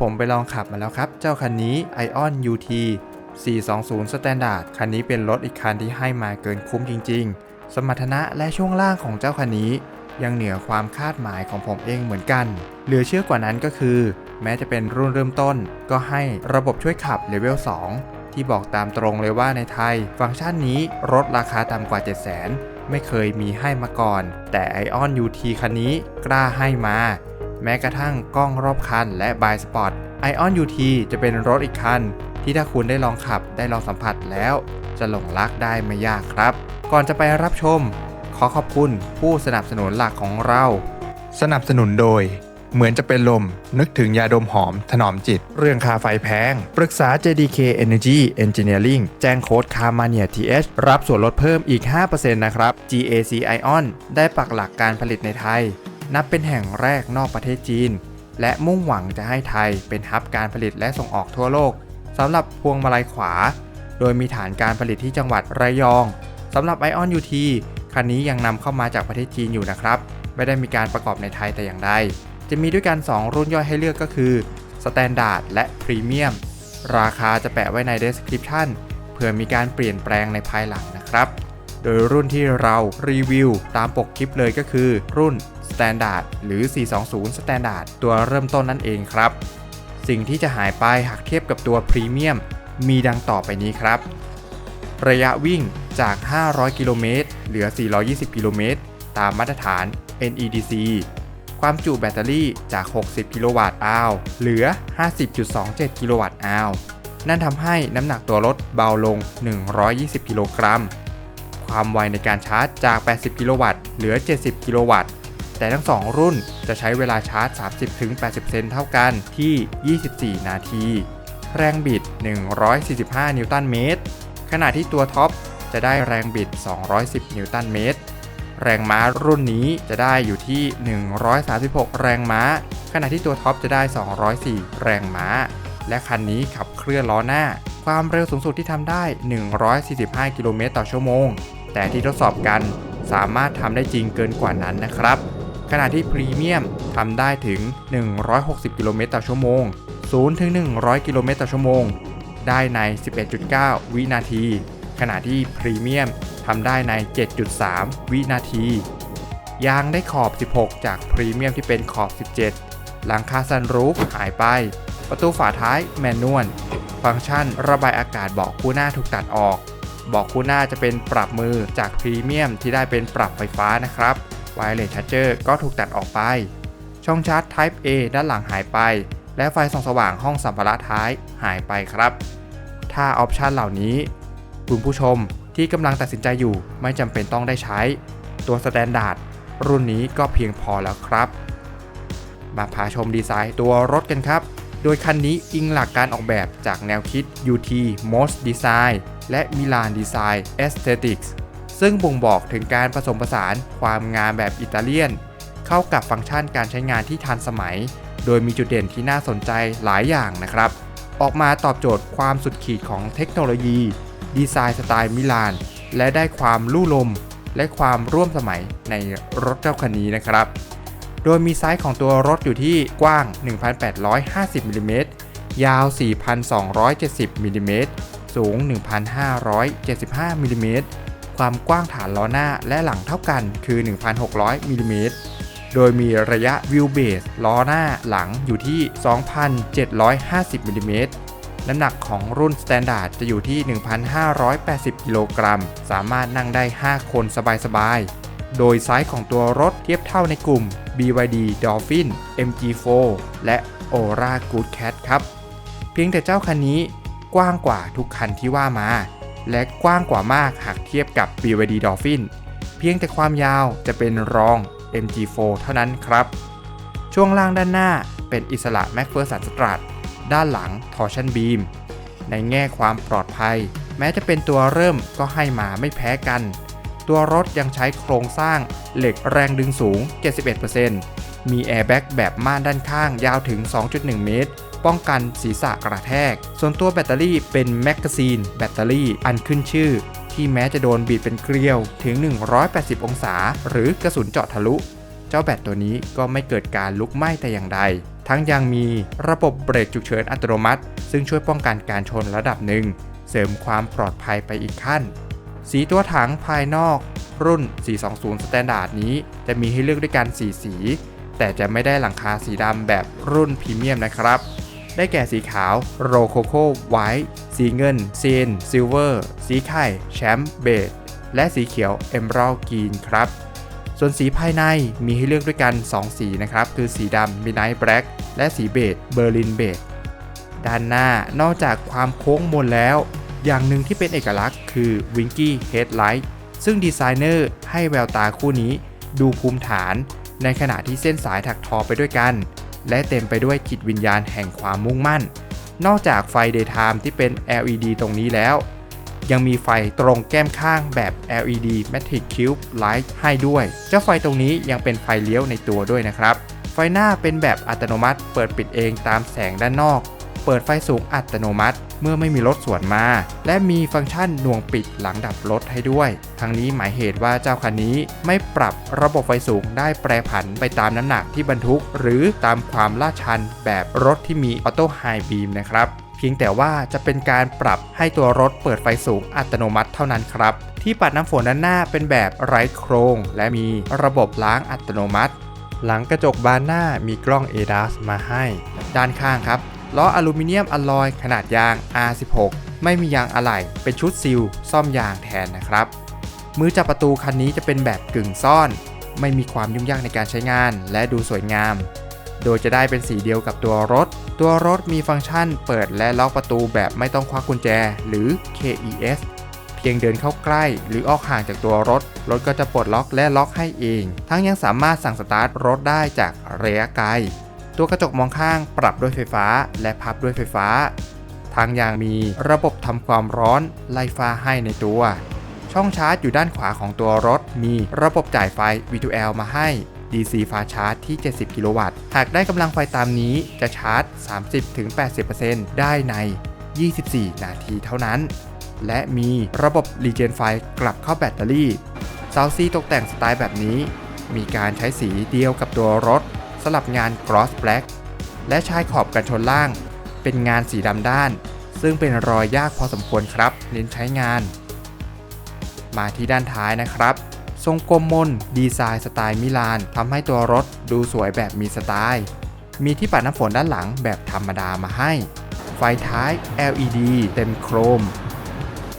ผมไปลองขับมาแล้วครับ เจ้าคันนี้ Ion UT 420 Standard คันนี้เป็นรถอีกคันที่ให้มาเกินคุ้มจริง ๆ สมรรถนะและช่วงล่างของเจ้าคันนี้ ยังเหนือความคาดหมายของผมเองเหมือนกัน เหลือเชื่อกว่านั้นก็คือ แม้จะเป็นรุ่นเริ่มต้น ก็ให้ระบบช่วยขับเลเวล 2 ที่บอกตามตรงเลยว่าในไทย ฟังก์ชันนี้รถราคาต่ำกว่า 700,000 ไม่เคยมีให้มาก่อน แต่ Ion UT คันนี้กล้าให้มา แม้กระทั่งกล้องรอบคันและบายสปอต Ion UT จะเป็นรถอีกคัน ที่ถ้าคุณได้ลองขับได้ลองสัมผัสแล้ว จะหลงรักได้ไม่ยากครับ ก่อนจะไปรับชม ขอขอบคุณผู้สนับสนุนหลักของเรา สนับสนุนโดย เหมือนจะเป็นลม นึกถึงยาดมหอม ถนอมจิต เรื่องคาไฟแพง ปรึกษา JDK Energy Engineering แจ้งโค้ด c a r m a n i a TH รับส่วนลดเพิ่มอีก 5%นะครับ GAC Ion ได้ปักหลักการผลิตในไทย นับเป็นแห่งแรกนอกประเทศจีน และมุ่งหวังจะให้ไทยเป็นฮับการผลิตและส่งออกทั่วโลกสำหรับพวงมาลัยขวา โดยมีฐานการผลิตที่จังหวัดระยองสำหรับ Ion UT คันนี้ยังนำเข้ามาจากประเทศจีนอยู่นะครับ ไม่ได้มีการประกอบในไทยแต่อย่างใดจะมีด้วยกัน 2 รุ่นย่อยให้เลือกก็คือ Standard และ Premium ราคาจะแปะไว้ใน Description เพื่อมีการเปลี่ยนแปลงในภายหลังนะครับ โดยรุ่นที่เรารีวิวตามปกคลิปเลยก็คือรุ่น Standard หรือ 420 Standard ตัวเริ่มต้นนั่นเองครับ สิ่งที่จะหายไปหากเทียบกับตัว Premium มีดังต่อไปนี้ครับ ระยะวิ่งจาก 500 กิโลเมตรเหลือ 420 กิโลเมตร ตามมาตรฐาน NEDC ความจุแบตเตอรี่จาก 60 กิโลวัตต์อาวเหลือ 50.27 กิโลวัตต์อาวนั่นทำให้น้ำหนักตัวรถเบาลง 120 กิโลกรัม ความไวในการชาร์จจาก 80 กิโลวัตต์เหลือ 70 กิโลวัตต์ แต่ทั้ง 2 รุ่นจะใช้เวลาชาร์จ 30-80%เท่ากันที่ 24 นาที แรงบิด 145 นิวตันเมตร ขณะที่ตัวท็อปจะได้แรงบิด 210 นิวตันเมตร แรงม้ารุ่นนี้จะได้อยู่ที่ 136 แรงม้า ขณะที่ตัวท็อปจะได้ 204 แรงม้า และคันนี้ขับเคลื่อนล้อหน้า ความเร็วสูงสุดที่ทำได้ 145 กิโลเมตรต่อชั่วโมง แต่ที่ทดสอบกันสามารถทำได้จริงเกินกว่านั้นนะครับ ขณะที่พรีเมียมทำได้ถึง 160 กิโลเมตรต่อชั่วโมง 0 ถึง 100 กิโลเมตรต่อชั่วโมง ได้ใน 11.9 วินาที ขณะที่พรีเมียมทำได้ใน 7.3 วินาที ยางได้ขอบ 16 จากพรีเมียมที่เป็นขอบ 17 หลังคาซันรูฟหายไป ประตูฝาท้ายแมนนวล ฟังก์ชันระบายอากาศเบาะคู่หน้าถูกตัดออก เบาะคู่หน้าจะเป็นปรับมือจากพรีเมียมที่ได้เป็นปรับไฟฟ้านะครับ ไวเลสชาร์เจอร์ก็ถูกตัดออกไป ช่องชาร์จ Type A ด้านหลังหายไป และไฟส่องสว่างห้องสัมภาระท้ายหายไปครับ ถ้าออปชันเหล่านี้ คุณผู้ชมที่กำลังตัดสินใจอยู่ไม่จำเป็นต้องได้ใช้ ตัวสแตนดาร์ดรุ่นนี้ก็เพียงพอแล้วครับ มาพาชมดีไซน์ตัวรถกันครับ โดยคันนี้อิงหลักการออกแบบจากแนวคิด UT Most Design และ Milan Design Aesthetics ซึ่งบ่งบอกถึงการผสมผสานความงามแบบอิตาเลียน เข้ากับฟังก์ชันการใช้งานที่ทันสมัย โดยมีจุดเด่นที่น่าสนใจหลายอย่างนะครับ ออกมาตอบโจทย์ความสุดขีดของเทคโนโลยี ดีไซน์สไตล์มิลาน และได้ความลู่ลม และความร่วมสมัยในรถเจ้าคันนี้นะครับ โดยมีไซส์ของตัวรถอยู่ที่กว้าง 1,850มิลลิเมตรยาว 4,270มิลลิเมตรสูง 1,575มิลลิเมตร ความกว้างฐานล้อหน้าและหลังเท่ากันคือ 1,600มิลลิเมตรโดยมีระยะวิวเบสล้อหน้าหลังอยู่ที่ 2,750มิลลิเมตรน้ำหนักของรุ่น Standard จะอยู่ที่ 1,580 กิโลกรัม สามารถนั่งได้ 5 คนสบายๆ โดยไซส์ของตัวรถเทียบเท่าในกลุ่ม BYD Dolphin MG4 และ Ora Good Cat ครับ เพียงแต่เจ้าคันนี้กว้างกว่าทุกคันที่ว่ามา และกว้างกว่ามากหากเทียบกับ BYD Dolphin เพียงแต่ความยาวจะเป็นรอง MG4 เท่านั้นครับ ช่วงล่างด้านหน้าเป็นอิสระ McPherson Strut ด้านหลัง Torsion Beam ในแง่ความปลอดภัย แม้จะเป็นตัวเริ่มก็ให้มาไม่แพ้กัน ตัวรถยังใช้โครงสร้างเหล็กแรงดึงสูง 71%มีแอร์แบ็กแบบม่านด้านข้างยาวถึง 2.1 เมตร ป้องกันศีรษะกระแทก ส่วนตัวแบตเตอรี่เป็นแมกกาซีนแบตเตอรี่อันขึ้นชื่อ ที่แม้จะโดนบีบเป็นเกลียวถึง 180 องศา หรือกระสุนเจาะทะลุ เจ้าแบตตัวนี้ก็ไม่เกิดการลุกไหม้แต่อย่างใด ทั้งยังมีระบบเบรกฉุกเฉินอัตโนมัติ ซึ่งช่วยป้องกันการชนระดับหนึ่ง เสริมความปลอดภัยไปอีกขั้น สีตัวถังภายนอก รุ่น 420 Standard นี้ จะมีให้เลือกด้วยกัน 4 สีแต่จะไม่ได้หลังคาสีดำแบบรุ่นพรีเมียมนะครับ ได้แก่สีขาว โรโคโคไวท์สีเงินเซนซิลเวอร์ สีไข่ แชมป์เบดและสีเขียวเอม a รัลกรีนครับ ส่วนสีภายในมีให้เลือกด้วยกัน 2 สีนะครับ คือสีดำ Midnight Black และสีเบจเบอร์ลินเบจด้านหน้านอกจากความโค้งมนแล้ว อย่างหนึ่งที่เป็นเอกลักษณ์คือ Winky Headlight ซึ่งดีไซเนอร์ให้แววตาคู่นี้ดูภูมิฐาน ในขณะที่เส้นสายถักทอไปด้วยกัน และเต็มไปด้วยจิตวิญญาณแห่งความมุ่งมั่น นอกจากไฟ Daytime ที่เป็น LED ตรงนี้แล้ว ยังมีไฟตรงแก้มข้างแบบ LED Matrix Cube Light ให้ด้วย เจ้าไฟตรงนี้ยังเป็นไฟเลี้ยวในตัวด้วยนะครับ ไฟหน้าเป็นแบบอัตโนมัติ เปิดปิดเองตามแสงด้านนอก เปิดไฟสูงอัตโนมัติ เมื่อไม่มีรถสวนมา และมีฟังก์ชันหน่วงปิดหลังดับรถให้ด้วย ทั้งนี้หมายเหตุว่าเจ้าคันนี้ไม่ปรับระบบไฟสูงได้แปรผันไปตามน้ำหนักที่บรรทุก หรือตามความลาดชันแบบรถที่มีออโต้ไฮบีมนะครับเพียงแต่ว่าจะเป็นการปรับให้ตัวรถเปิดไฟสูงอัตโนมัติเท่านั้นครับ ที่ปัดน้ำฝนด้านหน้าเป็นแบบไร้โครง และมีระบบล้างอัตโนมัติ หลังกระจกบานหน้ามีกล้อง ADAS มาให้ ด้านข้างครับ ล้ออลูมิเนียมอลลอยขนาดยาง R16 ไม่มียางอะไหล่เป็นชุดซิลซ่อมยางแทนนะครับ มือจับประตูคันนี้จะเป็นแบบกึ่งซ่อน ไม่มีความยุ่งยากในการใช้งานและดูสวยงาม โดยจะได้เป็นสีเดียวกับตัวรถ ตัวรถมีฟังก์ชันเปิดและล็อกประตูแบบไม่ต้องควักกุญแจหรือ KES เพียงเดินเข้าใกล้ หรือออกห่างจากตัวรถ รถก็จะปลดล็อกและล็อกให้เอง ทั้งยังสามารถสั่งสตาร์ทรถได้จากระยะไกล ตัวกระจกมองข้างปรับด้วยไฟฟ้า และพับด้วยไฟฟ้าทั้งยังมีระบบทำความร้อนไล่ฟ้าให้ในตัว ช่องชาร์จอยู่ด้านขวาของตัวรถ มีระบบจ่ายไฟ V2L มาให้ DC ฟ้าชาร์จที่ 70 กิโลวัตต์ หากได้กำลังไฟตามนี้จะชาร์จ 30-80%ได้ใน 24 นาทีเท่านั้น และมีระบบรีเจนไฟกลับเข้าแบตเตอรี่เซาซีตกแต่งสไตล์แบบนี้ มีการใช้สีเดียวกับตัวรถ สลับงาน Gloss Black และชายขอบกันชนล่าง เป็นงานสีดำด้าน ซึ่งเป็นรอยยากพอสมควรครับ เน้นใช้งาน มาที่ด้านท้ายนะครับ ทรงกลมมนดีไซน์สไตล์มิลานทำให้ตัวรถดูสวยแบบมีสไตล์ มีที่ปัดน้ำฝนด้านหลังแบบธรรมดามาให้ ไฟท้าย LED เต็มโครม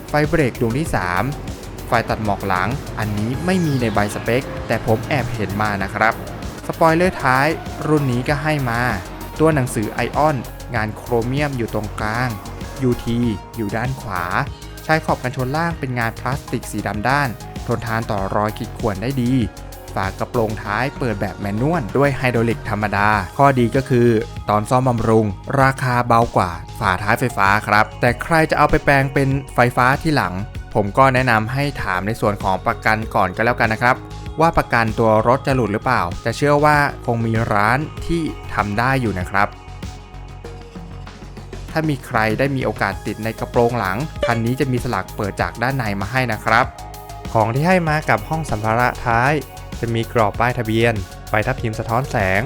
ไฟเบรกดวงที่ 3 ไฟตัดหมอกหลัง อันนี้ไม่มีในใบสเปค แต่ผมแอบเห็นมานะครับ สปอยเลอร์ท้าย รุ่นนี้ก็ให้มา ตัวหนังสือไอออน งานโครเมียมอยู่ตรงกลาง UT อยู่ด้านขวา ชายขอบกันชนล่างเป็นงานพลาสติกสีดำด้าน ทนทานต่อรอยขีดข่วนได้ดี ฝากระโปรงท้ายเปิดแบบแมนนวลด้วยไฮดรอลิกธรรมดา ข้อดีก็คือ ตอนซ่อมบำรุง ราคาเบากว่า ฝาท้ายไฟฟ้าครับ แต่ใครจะเอาไปแปลงเป็นไฟฟ้าที่หลัง ผมก็แนะนำให้ถามในส่วนของประกันก่อนก็แล้วกันนะครับ ว่าประกันตัวรถจะหลุดหรือเปล่า แต่เชื่อว่าคงมีร้านที่ทำได้อยู่นะครับ ถ้ามีใครได้มีโอกาสติดในกระโปรงหลัง คันนี้จะมีสลักเปิดจากด้านในมาให้นะครับ ของที่ให้มากับห้องสัมภาระท้าย จะมีกรอบป้ายทะเบียนไฟทับทิมสะท้อนแสง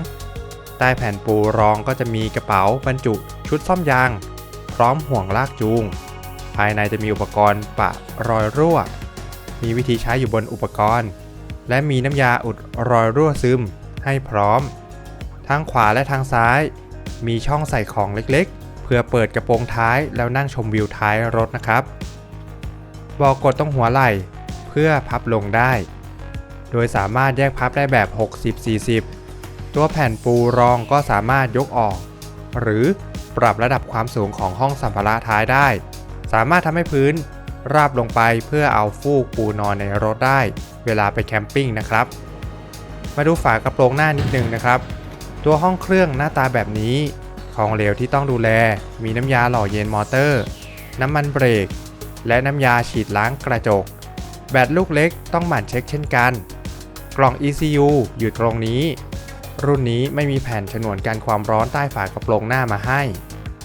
ใต้แผ่นปูรองก็จะมีกระเป๋าบรรจุชุดซ่อมยาง พร้อมห่วงลากจูง ภายในจะมีอุปกรณ์ปะรอยรั่ว มีวิธีใช้อยู่บนอุปกรณ์ และมีน้ำยาอุดรอยรั่วซึมให้พร้อมทางขวาและทางซ้าย มีช่องใส่ของเล็กๆ เพื่อเปิดกระโปรงท้ายแล้วนั่งชมวิวท้ายรถนะครับบอกกดตรงหัวไหล่เพื่อพับลงได้ โดยสามารถแยกพับได้แบบ 60-40 ตัวแผ่นปูรองก็สามารถยกออก หรือปรับระดับความสูงของห้องสัมภาระท้ายได้ สามารถทำให้พื้นราบลงไปเพื่อเอาฟูกปูนอนในรถได้ เวลาไปแคมปิ้งนะครับ มาดูฝากระโปรงหน้านิดนึงนะครับ ตัวห้องเครื่องหน้าตาแบบนี้ ของเหลวที่ต้องดูแล มีน้ำยาหล่อเย็นมอเตอร์ น้ำมันเบรก และน้ำยาฉีดล้างกระจก แบตลูกเล็กต้องหมั่นเช็คเช่นกัน กล่อง ECU อยู่ตรงนี้ รุ่นนี้ไม่มีแผ่นฉนวนกันความร้อนใต้ฝากระโปรงหน้ามาให้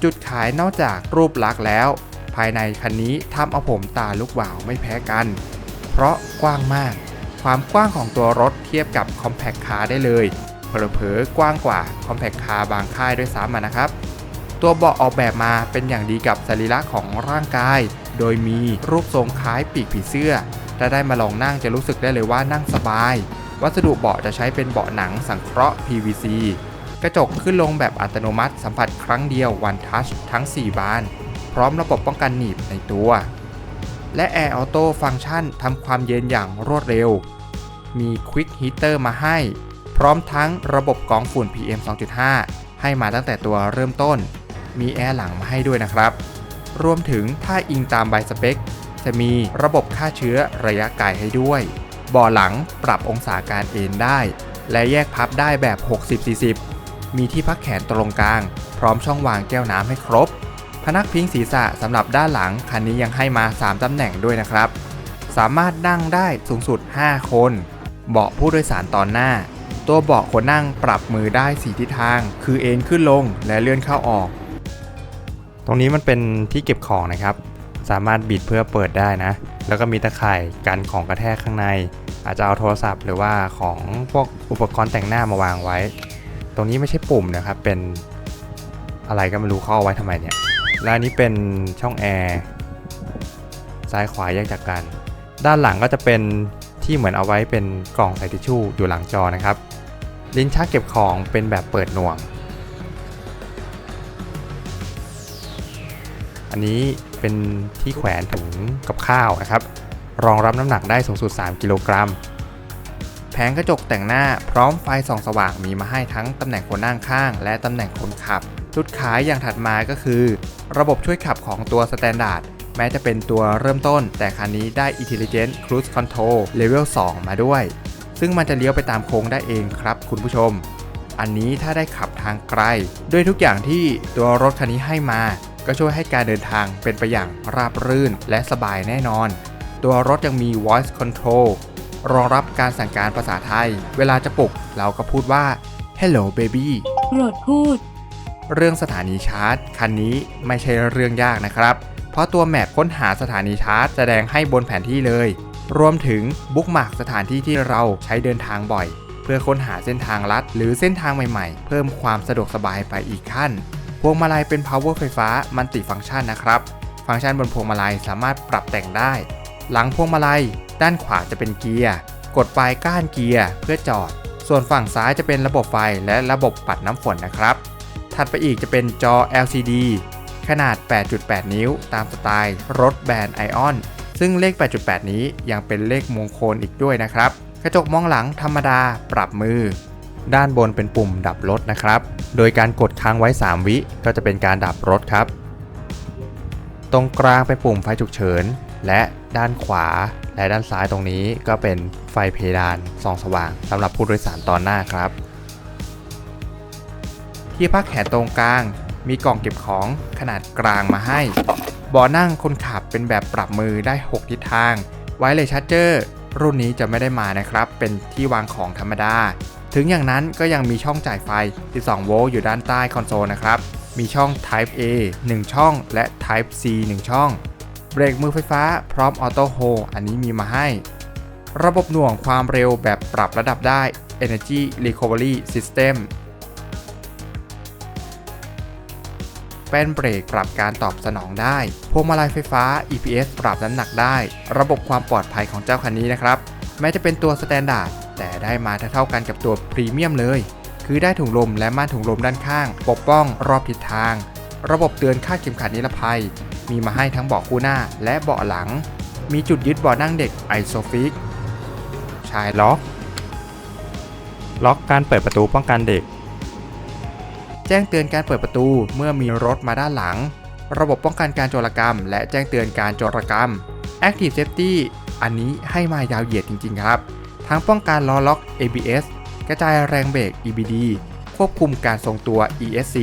จุดขายนอกจากรูปลักษณ์แล้ว ภายในคันนี้ทำเอาผมตาลุกวาวไม่แพ้กัน เพราะกว้างมาก ความกว้างของตัวรถเทียบกับ Compact Car ได้เลยพผลอๆกว้างกว่า Compact Car บางค่ายด้วยซ้ำนะครับ ตัวเบาะออกแบบมาเป็นอย่างดีกับสรีระของร่างกาย โดยมีรูปทรงคล้ายปีกผีเสื้อถ้าได้มาลองนั่งจะรู้สึกได้เลยว่านั่งสบาย วัสดุเบาะจะใช้เป็นเบาะหนังสังเคราะห์ PVC กระจกขึ้นลงแบบอัตโนมัติสัมผัสครั้งเดียว One Touch ทั้ง 4 บาน พร้อมระบบป้องกันหนีบในตัว และ Air Auto ฟังก์ชันทำความเย็นอย่างรวดเร็ว มี Quick Heater มาให้ พร้อมทั้งระบบกรองฝุ่น PM 2.5 ให้มาตั้งแต่ตัวเริ่มต้น มีแอร์หลังมาให้ด้วยนะครับ รวมถึงถ้าอิงตามใบสเปค จะมีระบบฆ่าเชื้อระยะไกลให้ด้วยเบ่อหลังปรับองศาการเอนได้ และแยกพับได้แบบ 60-40 มีที่พักแขนตรงกลาง พร้อมช่องวางแก้วน้ำให้ครบ พนักพิงศีรษะสำหรับด้านหลัง คันนี้ยังให้มา 3ตำแหน่งด้วยนะครับ สามารถนั่งได้สูงสุด 5 คน เบาะผู้โดยสารตอนหน้า ตัวเบาะคนนั่งปรับมือได้4ทิศทาง คือเอนขึ้นลงและเลื่อนเข้าออก ตรงนี้มันเป็นที่เก็บของนะครับ สามารถบิดเพื่อเปิดได้นะ แล้วก็มีตะข่ายกันของกระแทกข้างใน อาจจะเอาโทรศัพท์หรือว่าของพวกอุปกรณ์แต่งหน้ามาวางไว้ ตรงนี้ไม่ใช่ปุ่มนะครับ เป็นอะไรก็ไม่รู้เข้าเอาไว้ทำไมเนี่ย และอันนี้เป็นช่องแอร์ซ้ายขวาแยกจากกัน ด้านหลังก็จะเป็น ที่เหมือนเอาไว้เป็นกล่องใส่ทิชชู่อยู่หลังจอนะครับ ลิ้นชักเก็บของเป็นแบบเปิดหน่วง อันนี้เป็นที่แขวนถุงกับข้าวนะครับ รองรับน้ำหนักได้สูงสุด 3 กิโลกรัม แผงกระจกแต่งหน้าพร้อมไฟส่องสว่างมีมาให้ทั้งตำแหน่งคนนั่งข้าง และตำแหน่งคนขับจุดขายอย่างถัดมาก็คือ ระบบช่วยขับของตัว Standard แม้จะเป็นตัวเริ่มต้น แต่คันนี้ได้ Intelligent Cruise Control Level 2 มาด้วย ซึ่งมันจะเลี้ยวไปตามโค้งได้เองครับคุณผู้ชม อันนี้ถ้าได้ขับทางไกล ด้วยทุกอย่างที่ตัวรถคันนี้ให้มา ก็ช่วยให้การเดินทางเป็นไปอย่างราบรื่นและสบายแน่นอน ตัวรถยังมี voice control รองรับการสั่งการภาษาไทย เวลาจะปลุกเราก็พูดว่า hello baby โปรดพูด เรื่องสถานีชาร์จ คันนี้ไม่ใช่เรื่องยากนะครับ เพราะตัวแมปค้นหาสถานีชาร์จแสดงให้บนแผนที่เลย รวมถึงบุ๊กมาร์กสถานที่ที่เราใช้เดินทางบ่อย เพื่อค้นหาเส้นทางลัด หรือเส้นทางใหม่ๆ เพิ่มความสะดวกสบายไปอีกขั้น พวงมาลัยเป็น power ไฟฟ้ามันติฟังก์ชันนะครับ ฟังก์ชันบนพวงมาลัยสามารถปรับแต่งได้ หลังพวงมาลัย ด้านขวาจะเป็นเกียร์ กดปลายก้านเกียร์เพื่อจอด ส่วนฝั่งซ้ายจะเป็นระบบไฟและระบบปัดน้ำฝนนะครับ ถัดไปอีกจะเป็นจอ LCD ขนาด 8.8 นิ้ว ตามสไตล์รถแบรนด์ไอออนซึ่งเลข 8.8 นี้ยังเป็นเลขมงคลอีกด้วยนะครับ กระจกมองหลังธรรมดาปรับมือ ด้านบนเป็นปุ่มดับรถนะครับ โดยการกดค้างไว้ 3 วิก็จะเป็นการดับรถครับ ตรงกลางเป็นปุ่มไฟฉุกเฉิน และด้านขวา และด้านซ้ายตรงนี้ก็เป็นไฟเพดานส่องสว่างสำหรับผู้โดยสารตอนหน้าครับ ที่พักแขนตรงกลาง มีกล่องเก็บของขนาดกลางมาให้เบาะนั่งคนขับเป็นแบบปรับมือได้ 6 ทิศทาง ไวเลชาร์เจอร์รุ่นนี้จะไม่ได้มานะครับ เป็นที่วางของธรรมดา ถึงอย่างนั้นก็ยังมีช่องจ่ายไฟ 12 โวลต์อยู่ด้านใต้คอนโซลนะครับ มีช่อง Type A 1 ช่อง และ Type C 1 ช่อง เบรกมือไฟฟ้าพร้อมออโต้โฮอันนี้มีมาให้ ระบบหน่วงความเร็วแบบปรับระดับได้ Energy Recovery System เป็นเบรกปรับการตอบสนองได้พวงมาลัยไฟฟ้า EPS ปรับน้ำหนักได้ ระบบความปลอดภัยของเจ้าคันนี้นะครับ แม้จะเป็นตัวสแตนดาร์ดแต่ได้มาเท่ากันกับตัวพรีเมียมเลย คือได้ถุงลมและม่านถุงลมด้านข้าง ปกป้องรอบทิศทาง ระบบเตือนค่าดเข็มขัดนิรภัย มีมาให้ทั้งเบาะคู่หน้าและเบาะหลัง มีจุดยึดเบาะนั่งเด็กไอโซฟิกชายล็อก ล็อกการเปิดประตูป้องกันเด็ก แจ้งเตือนการเปิดประตูเมื่อมีรถมาด้านหลัง ระบบป้องกันการโจรกรรม และแจ้งเตือนการโจรกรรม Active Safety อันนี้ให้มายาวเหยียดจริง ๆ ครับ ทั้งป้องกันล้อล็อก ABS กระจายแรงเบรก EBD ควบคุมการทรงตัว ESC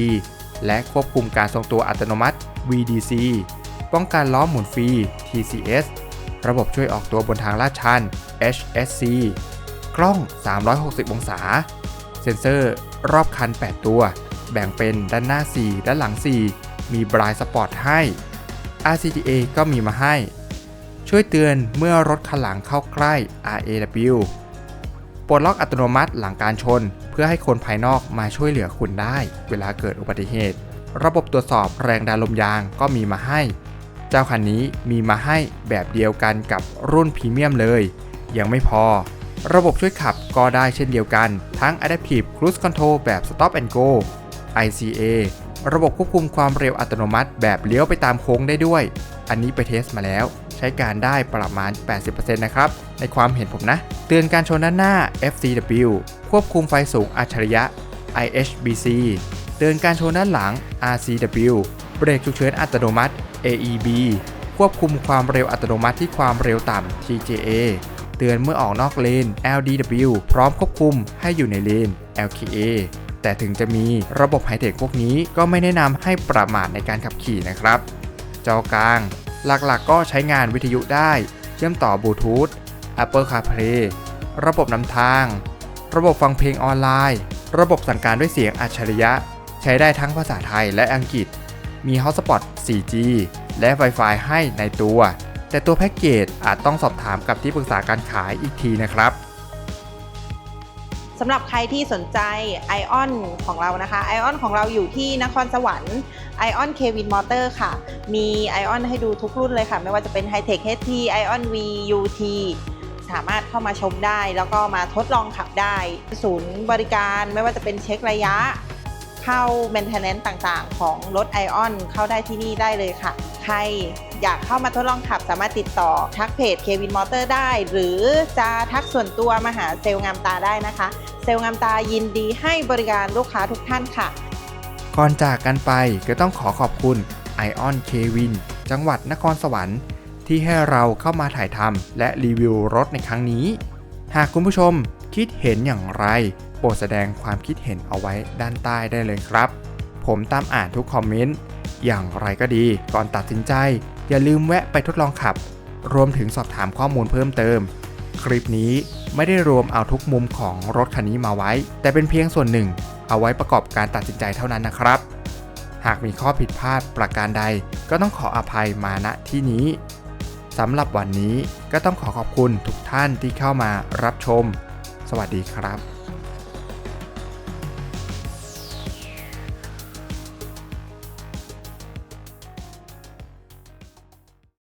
และควบคุมการทรงตัวอัตโนมัติ VDC ป้องกันล้อหมุนฟรี TCS ระบบช่วยออกตัวบนทางลาดชัน HSC กล้อง 360 องศา เซ็นเซอร์รอบคัน 8 ตัว แบ่งเป็นด้านหน้า 4 ด้านหลัง 4 มีบรายสปอร์ตให้ RCTA ก็มีมาให้ ช่วยเตือนเมื่อรถคันหลังเข้าใกล้ RAW ปลดล็อกอัตโนมัติหลังการชน เพื่อให้คนภายนอกมาช่วยเหลือคุณได้ เวลาเกิดอุบัติเหตุ ระบบตรวจสอบแรงดันลมยางก็มีมาให้ เจ้าคันนี้มีมาให้แบบเดียวกันกับรุ่นพรีเมียมเลย ยังไม่พอ ระบบช่วยขับก็ได้เช่นเดียวกัน ทั้ง Adaptive Cruise Control แบบ Stop and Go ICA ระบบควบคุมความเร็วอัตโนมัติ แบบเลี้ยวไปตามโค้งได้ด้วย อันนี้ไปเทสมาแล้ว ใช้การได้ประมาณ 80%นะครับ ในความเห็นผมนะ เตือนการชนด้านหน้า FCW ควบคุมไฟสูงอัจฉริยะ IHBC เตือนการชนด้านหลัง RCW เบรกฉุกเฉินอัตโนมัติ AEB ควบคุมความเร็วอัตโนมัติที่ความเร็วต่ำ TJA เตือนเมื่อออกนอกเลน LDW พร้อมควบคุมให้อยู่ในเลน LKA แต่ถึงจะมีระบบไฮเทคพวกนี้ก็ไม่แนะนำให้ประมาทในการขับขี่นะครับ จอกลาง หลักๆก็ใช้งานวิทยุได้ เชื่อมต่อบลูทูธ Apple CarPlay ระบบนำทาง ระบบฟังเพลงออนไลน์ ระบบสั่งการด้วยเสียงอัจฉริยะ ใช้ได้ทั้งภาษาไทยและอังกฤษ มี Hotspot 4G และ Wi-Fi ให้ในตัว แต่ตัวแพ็กเกจอาจต้องสอบถามกับที่ปรึกษาการขายอีกทีนะครับำหรับใครที่สนใจไอออนของเรานะคะไอออนของเราอยู่ที่นครสวรรค์ไอออนเควินมอเตอร์ค่ะ มีไอออนให้ดูทุกรุ่นเลยค่ะ ไม่ว่าจะเป็น High Tech HT Ion V UT สามารถเข้ามาชมได้ แล้วก็มาทดลองขับได้ ศูนย์บริการไม่ว่าจะเป็นเช็คระยะ เข้า maintenance ต่างๆ ของรถไอออนเข้าได้ที่นี่ได้เลยค่ะ ใครอยากเข้ามาทดลองขับสามารถติดต่อทักเพจเควินมอเตอร์ได้ หรือจะทักส่วนตัวมาหาเซลล์งามตาได้นะคะ เซลล์งามตายินดีให้บริการลูกค้าทุกท่านค่ะ ก่อนจากกันไปก็ต้องขอขอบคุณ Ion k w i n จังหวัดนครสวรรค์ ที่ให้เราเข้ามาถ่ายทำและรีวิวรถในครั้งนี้ หากคุณผู้ชมคิดเห็นอย่างไร โปรดแสดงความคิดเห็นเอาไว้ด้านใต้ได้เลยครับ ผมตามอ่านทุกคอมเมนต์อย่างไรก็ดีก่อนตัดสินใจ อย่าลืมแวะไปทดลองขับ รวมถึงสอบถามข้อมูลเพิ่มเติม คลิปนี้ไม่ได้รวมเอาทุกมุมของรถคันนี้มาไว้ แต่เป็นเพียงส่วนหนึ่ง เอาไว้ประกอบการตัดสินใจเท่านั้นนะครับ หากมีข้อผิดพลาดประการใดก็ต้องขออภัยมาณที่นี้สำหรับวันนี้ก็ต้องขอขอบคุณทุกท่านที่เข้ามารับชม สวัสดีครับ